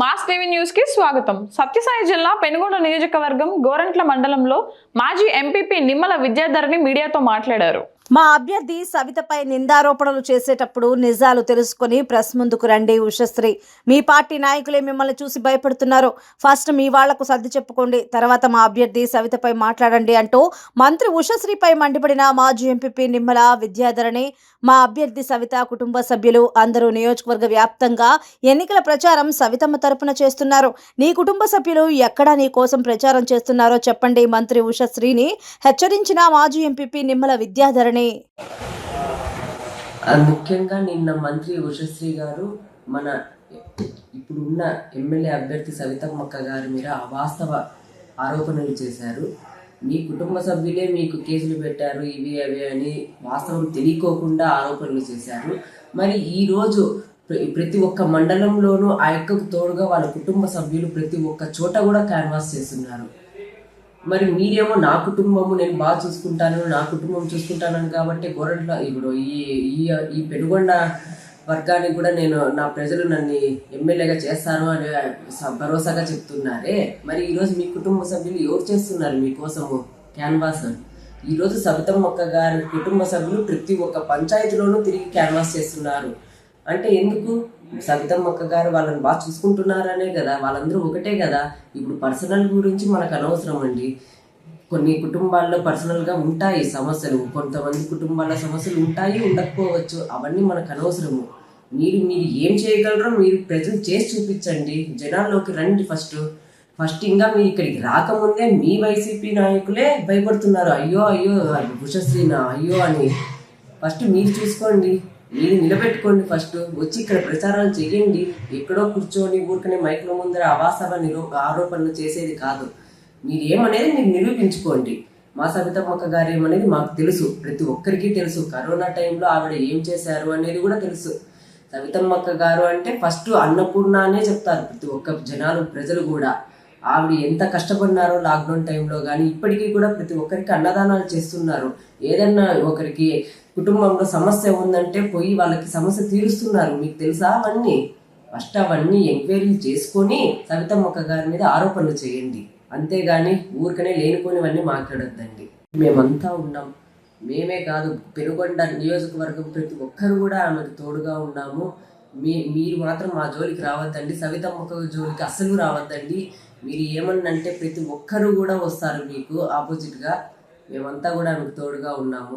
Mass TV న్యూస్కి స్వాగతం. సత్యసాయి జిల్లా పెనుగొండ నియోజకవర్గం గోరంట్ల మండలంలో మాజీ ఎంపీపీ నిమ్మల విద్యాధరణి మీడియాతో మాట్లాడారు. మా అభ్యర్థి సవితపై నిందారోపణలు చేసేటప్పుడు నిజాలు తెలుసుకొని ప్రెస్ ముందుకు రండి ఉషశ్రీ. మీ పార్టీ నాయకులే మిమ్మల్ని చూసి భయపడుతున్నారు. ఫస్ట్ మీ వాళ్ళకు సర్ది చెప్పుకోండి. తర్వాత మా అభ్యర్థి సవితపై మాట్లాడండి అంటూ మంత్రి ఉషశ్రీపై మండిపడిన మాజీ ఎంపీపీ నిమ్మల విద్యాధరణి మా అభ్యర్థి సవిత కుటుంబ సభ్యులు అందరూ నియోజకవర్గ వ్యాప్తంగా ఎన్నికల ప్రచారం సవితమ్మ తరపున చేస్తున్నారు. నీ కుటుంబ సభ్యులు ఎక్కడ నీ కోసం ప్రచారం చేస్తున్నారో చెప్పండి మంత్రి ఉషశ్రీని. హెచ్చరించిన మాజీ ఎంపీపీ నిమ్మల విద్యాధరణి ఆ ముఖ్యంగా నిన్న మంత్రి ఉషశ్రీ గారు మన ఇప్పుడున్న ఎమ్మెల్యే అభ్యర్థి సవితమ్మక్క గారి మీద అవాస్తవ ఆరోపణలు చేశారు. మీ కుటుంబ సభ్యులే మీకు కేసులు పెట్టారు ఇవి అవి అని వాస్తవం తెలియకోకుండా ఆరోపణలు చేశారు. మరి ఈరోజు ప్రతి ఒక్క మండలంలోనూ ఆ యొక్క తోడుగా వాళ్ళ కుటుంబ సభ్యులు ప్రతి ఒక్క చోట కూడా క్యాన్వాస్ చేస్తున్నారు. మరి మీరేమో నా కుటుంబము నేను బాగా చూసుకుంటాను నా కుటుంబం చూసుకుంటాను కాబట్టి గొర్రెంట్ల ఇప్పుడు ఈ ఈ ఈ పెనుగొండ వర్గానికి కూడా నేను నా ప్రజలు నన్ను ఎమ్మెల్యేగా చేస్తాను అని స- భరోసాగా చెప్తున్నారే. మరి ఈరోజు మీ కుటుంబ సభ్యులు ఎవరు చేస్తున్నారు మీకోసము క్యాన్వాస్? ఈరోజు సబితమ్మక్క గారి కుటుంబ సభ్యులు ప్రతి ఒక్క పంచాయతీలోనూ తిరిగి క్యాన్వాస్ చేస్తున్నారు. అంటే ఎందుకు? సవితమ్మక్క గారు వాళ్ళని బాగా చూసుకుంటున్నారనే కదా వాళ్ళందరూ ఒకటే కదా. ఇప్పుడు పర్సనల్ గురించి మనకు అనవసరం అండి. కొన్ని కుటుంబాల్లో పర్సనల్గా ఉంటాయి సమస్యలు. కొంతమంది కుటుంబాల సమస్యలు ఉంటాయి ఉండకపోవచ్చు. అవన్నీ మనకు అనవసరము. మీరు మీరు ఏం చేయగలరో మీరు ప్రజలు చేసి చూపించండి. జనాల్లోకి రండి ఫస్ట్. ఫస్ట్ ఇంకా మీరు ఇక్కడికి రాకముందే మీ వైసీపీ నాయకులే భయపడుతున్నారు. అయ్యో అయ్యో భుషశ్రీనా అయ్యో అని. ఫస్ట్ మీరు చూసుకోండి. మీరు నిలబెట్టుకోండి ఫస్ట్. వచ్చి ఇక్కడ ప్రచారాలు చేయండి. ఎక్కడో కూర్చొని ఊరికనే మైక్ల ముందర అవాస్తవ నిరూ ఆరోపణలు చేసేది కాదు. మీరు ఏమనేది మీరు నిరూపించుకోండి. మా సవితమ్మక్క గారు ఏమనేది మాకు తెలుసు. ప్రతి ఒక్కరికి తెలుసు. కరోనా టైంలో ఆవిడ ఏం చేశారు అనేది కూడా తెలుసు. సవితమ్మక్క గారు అంటే ఫస్ట్ అన్నపూర్ణ అనే చెప్తారు. ప్రతి ఒక్క జనాలు ప్రజలు కూడా. ఆవిడ ఎంత కష్టపడినారో లాక్డౌన్ టైంలో కానీ ఇప్పటికీ కూడా ప్రతి ఒక్కరికి అన్నదానాలు చేస్తున్నారు. ఏదన్నా ఒకరికి కుటుంబంలో సమస్య ఉందంటే పోయి వాళ్ళకి సమస్య తీరుస్తున్నారు. మీకు తెలుసా అవన్నీ? ఫస్ట్ అవన్నీ ఎంక్వైరీలు చేసుకొని సవితమ్మక్క గారి మీద ఆరోపణలు చేయండి. అంతేగాని ఊరికనే లేనిపోనివన్నీ మాట్లాడొద్దండి. మేమంతా ఉన్నాం. మేమే కాదు పెనుగొండ నియోజకవర్గం ప్రతి ఒక్కరు కూడా ఆమెకు తోడుగా ఉన్నాము. మీ మీరు మాత్రం మా జోలికి రావద్దండి. సవితమ్మక్క జోలికి అస్సలు రావద్దండి. మీరు ఏమన్నంటే ప్రతి ఒక్కరు కూడా వస్తారు మీకు ఆపోజిట్గా మేమంతా కూడా మీకు తోడుగా ఉన్నాము.